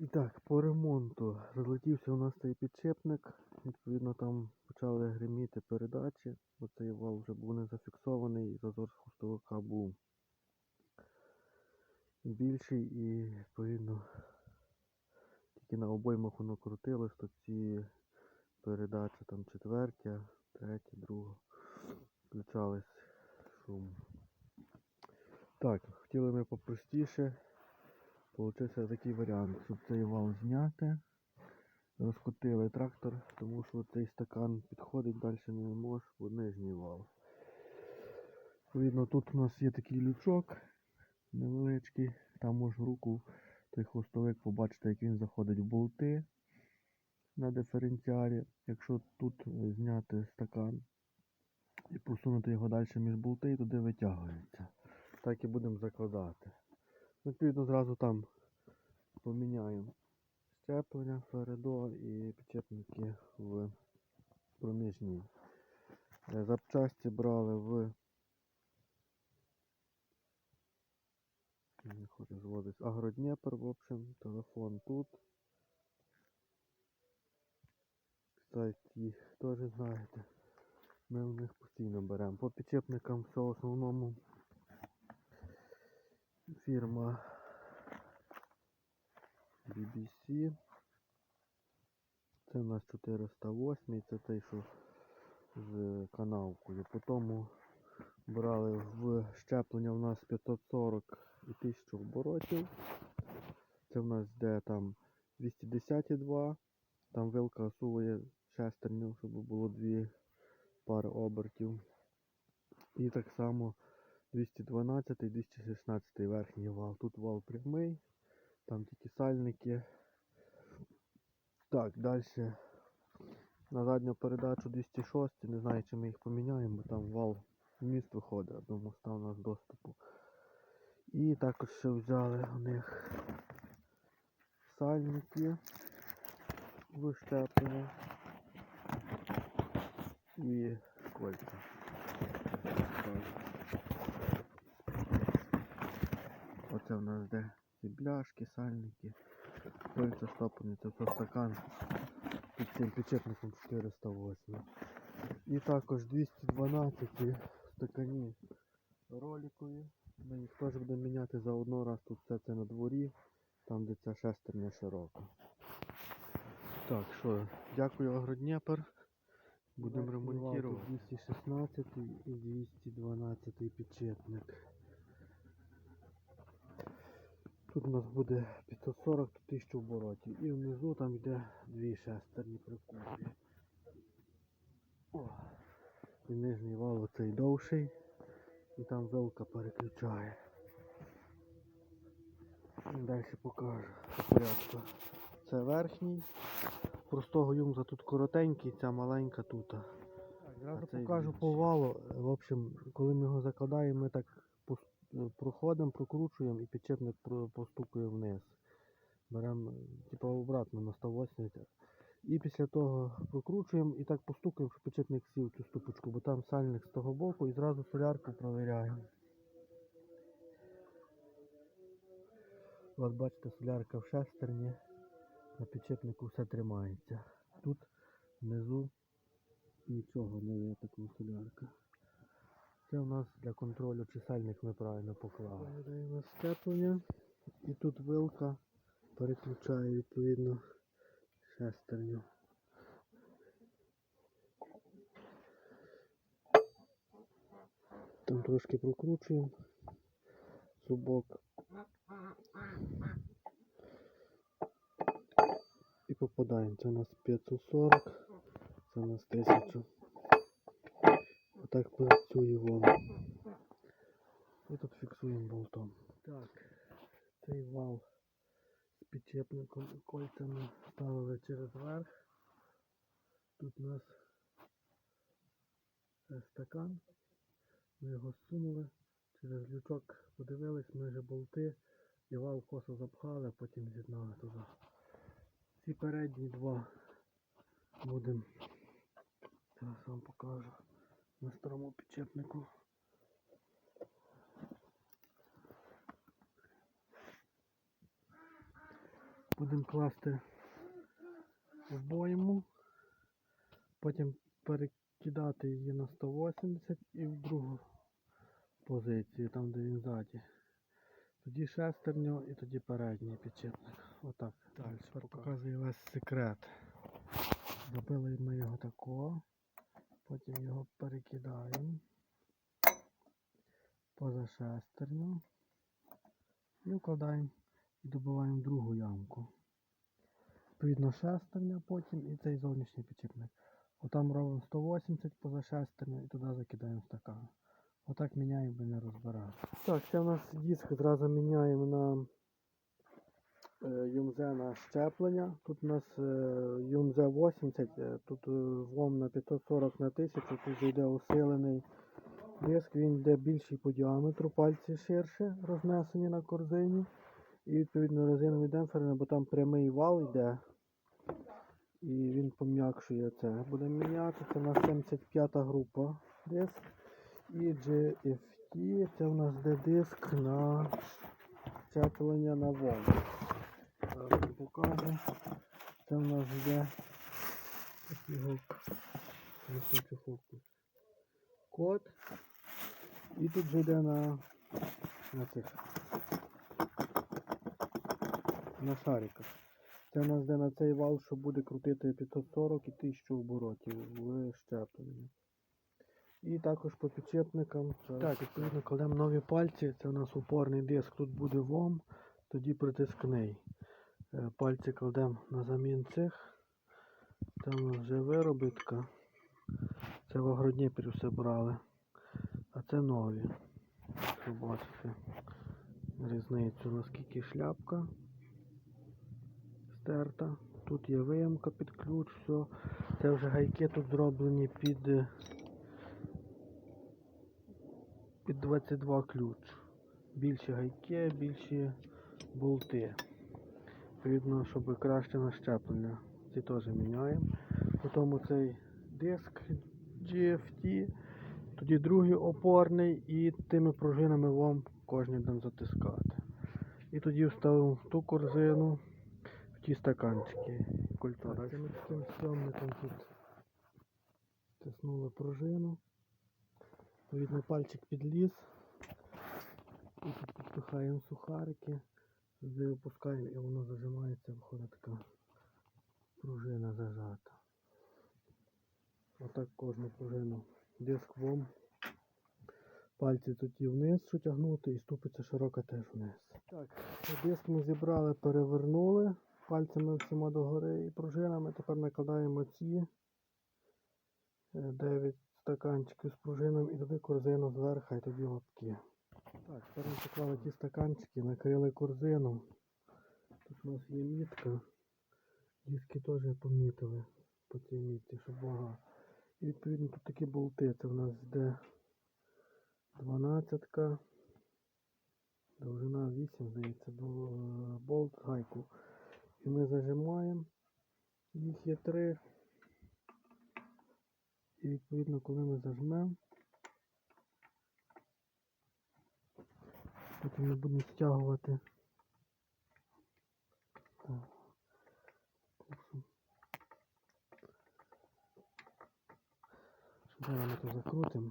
І так, по ремонту. Розлетівся у нас цей підшипник. Відповідно, там почали гриміти передачі. Оцей вал вже був не зафіксований, зазор з хвостовика був більший і відповідно тільки на обоймах воно крутилось, то ці передачі там четвертя, третя, друга. Включались шум. Так, хотіли ми попростіше. Получився такий варіант, щоб цей вал зняти. Розкотили трактор, тому що цей стакан підходить далі не може, бо нижній вал. Відповідно, тут у нас є такий лючок невеличкий, там можна руку, той хвостовик побачити, як він заходить в болти на диференціалі. Якщо тут зняти стакан і просунути його далі між болти, туди витягується. Так і будемо закладати. Відповідно, зразу там поміняємо щеплення, фередо і підчепники в проміжній. Е, Запчасті брали в не хочу зводитись. Агродніпр, в общем, телефон тут. Сайт їх теж знаєте. Ми в них постійно беремо. По підчепникам все основному фірма BBC. Це у нас 408, це той, що з канавкою. Потім брали в щеплення у нас 540 і 1000 оборотів. Це в нас де там 210,2. Там вилка осуває шестерню, щоб було дві пари обертів. І так само 212 і 216 верхній вал. Тут вал прямий, там тільки сальники. Так, далі на задню передачу 206, не знаю, чи ми їх поміняємо, бо там вал в міст виходить, а до моста у нас доступу. І також ще взяли у них сальники вищеплення і кольця. Оце в нас де ці бляшки, сальники, кольця стопані, це все стакан під цим підчепником 408. І також 212 стакані роликові. Ми їх теж будемо міняти заодно, раз тут все це на дворі, там де ця шестерня широка. Так, що, дякую Агродніпр. Будемо ремонтувати 216 і 212 підчепник. Тут у нас буде 540 то 1000 оборотів. І внизу там йде дві шестерні прикупі. І нижній вал оцей довший. І там вилка переключає. Далі покажу по порядку. Це верхній. Простого юмза тут коротенький, ця маленька тут. Зразу покажу по валу. В общем, коли ми його закладаємо, ми так проходимо, прокручуємо і підчепник постукує вниз. Беремо, типу, обратно на 180. І після того прокручуємо і так постукаємо, щоб підчепник сів цю ступочку, бо там сальник з того боку і зразу солярку провіряємо. От бачите, солярка в шестерні, на підчепнику все тримається. Тут внизу нічого не є такого солярка. Це у нас для контролю, чи сальник ми правильно поклали. Передаємо степлення і тут вилка переключає відповідно шестерню. Там трошки прокручуємо зубок. І попадаємо. Це у нас 540, це у нас 1000. Отак працює воно. І тут фіксуємо болтом. Так, цей вал з підчепником і кольцями ставили через верх. Тут у нас е, стакан. Ми його сунули, через лючок подивились, ми вже болти і вал косо запхали, а потім з'єднали туди. Ці передні два будемо. Зараз вам покажу на старому підчепнику. будемо класти обойму, потім перекидати її на 180 і в другу позицію, там де він ззаді. Тоді шестерню і тоді передній підчепник. Отак. Так, тепер показую весь секрет. Зробили ми його такого, потім його перекидаємо поза шестерню і вкладаємо і добиваємо другу ямку. Відповідно шестерня потім і цей зовнішній підчепник. Отам робимо 180 поза шестерню і туди закидаємо стакан. Отак міняємо, не розбирати. Так, це в нас диск зразу міняємо на Юмзе на щеплення. Тут у нас е, Юмзе 80, е, тут е, влом на 540 на 1000, тут йде усилений диск, він йде більший по діаметру, пальці ширше рознесені на корзині. І відповідно резиновий демпфер, бо там прямий вал йде. І він пом'якшує це. Будемо міняти. Це у нас 75 група диск. І GFT, це у нас де диск на щеплення на вол. Зараз покажу. Це у нас йде. Код. І тут же йде на, на цих на шариках. Це у нас йде на цей вал, що буде крутити 540 і 1000 оборотів в щепленні. І також по підчепникам. Так, відповідно, кладемо нові пальці. Це у нас упорний диск, тут буде ВОМ, тоді притискний. Е, Пальці кладемо на замін цих. Там вже виробітка. Це в Агродніпрі все брали. А це нові. Щоб бачити різницю, наскільки шляпка стерта. Тут є виямка під ключ, все. Це вже гайки тут зроблені під, е, під 22 ключ. Більші гайки, більші болти. Відповідно, щоб краще нащеплення. Ці теж міняємо. Потім цей диск GFT, тоді другий опорний і тими пружинами вам кожен будемо затискати. І тоді вставимо в ту корзину в ті стаканчики культура. Цим таким сйомником тут тиснули пружину. Відповідно пальчик підліз. І тут підпихаємо сухарики, туди випускаємо і воно зажимається, виходить така пружина зажата. Отак кожну пружину. Диск вом. Пальці тут і вниз що тягнути, і ступиця широка теж вниз. Так, диск ми зібрали, перевернули пальцями всіма догори і пружинами. Тепер накладаємо ці 9 стаканчиків з пружинами і туди корзину зверху і тоді лапки. Так, тепер ми ті стаканчики, накрили корзину. Тут у нас є мітка. Диски теж помітили по цій мітці, щоб вага. І відповідно тут такі болти. Це в нас йде 12, довжина 8, здається, е, болт гайку. І ми зажимаємо. Їх є три. І відповідно, коли ми зажмемо, потім ми будемо стягувати. Так. Зараз ми то закрутимо.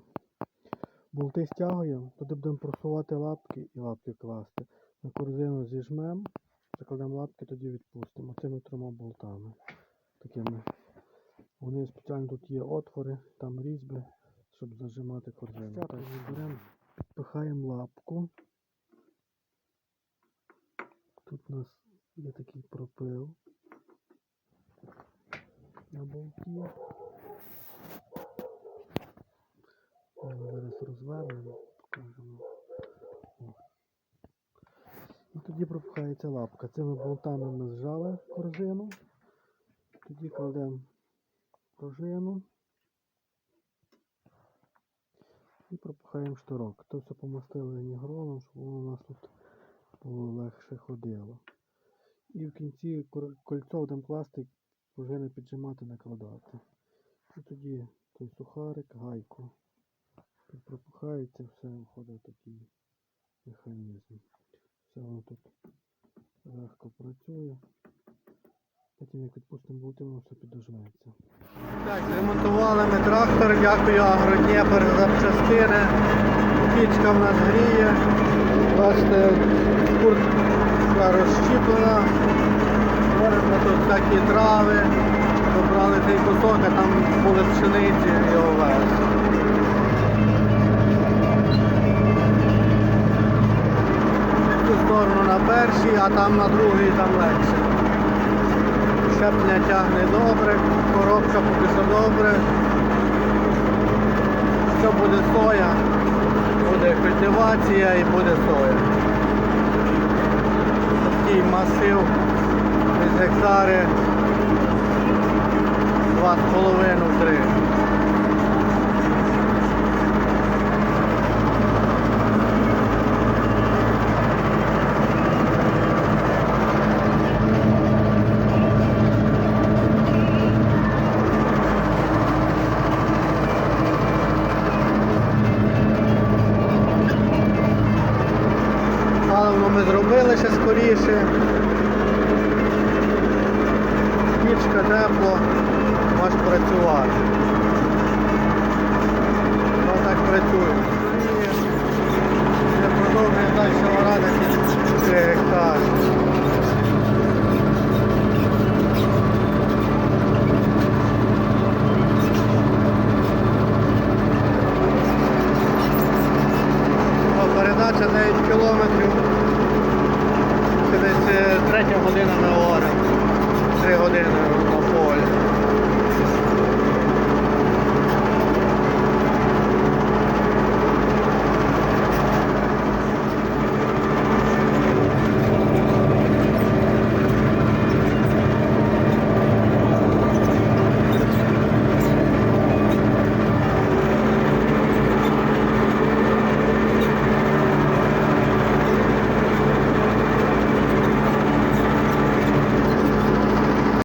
Болти стягуємо, туди будемо просувати лапки і лапки класти. На корзину зіжмемо, закладемо лапки, тоді відпустимо. Цими трьома болтами. Такими. Вони спеціально тут є отвори, там різьби, щоб зажимати корзину. Так, беремо, підпихаємо лапку. Тут у нас є такий пропил на болті. Ми зараз розвернемо, покажемо. І тоді пропихається лапка. Цими болтами ми зжали корзину. Тоді кладемо пружину і пропихаємо шторок. То все помастили нігролом, щоб воно у нас тут було легше ходило. І в кінці кольцо будемо класти, пружини піджимати, накладати. І тоді той сухарик, гайку. Тут пропихається, все виходить такий механізм. Все воно тут легко працює. Потім як відпустимо болтину, все підожметься. Так, ремонтували ми трактор, дякую Агродніпер за запчастини. Пічка в нас гріє. Бачите, куртка розщіплена. Варимо тут всякі трави. Добрали цей кусок, а там були пшениці і овес. В Цю сторону на першій, а там на другій там легше. Щеплення тягне добре, коробка поки що добре. Що буде соя, буде культивація і буде соя. Такий масив з гектари 2,5-3. Ми зробили ще скоріше. Пічка тепло, можеш працювати.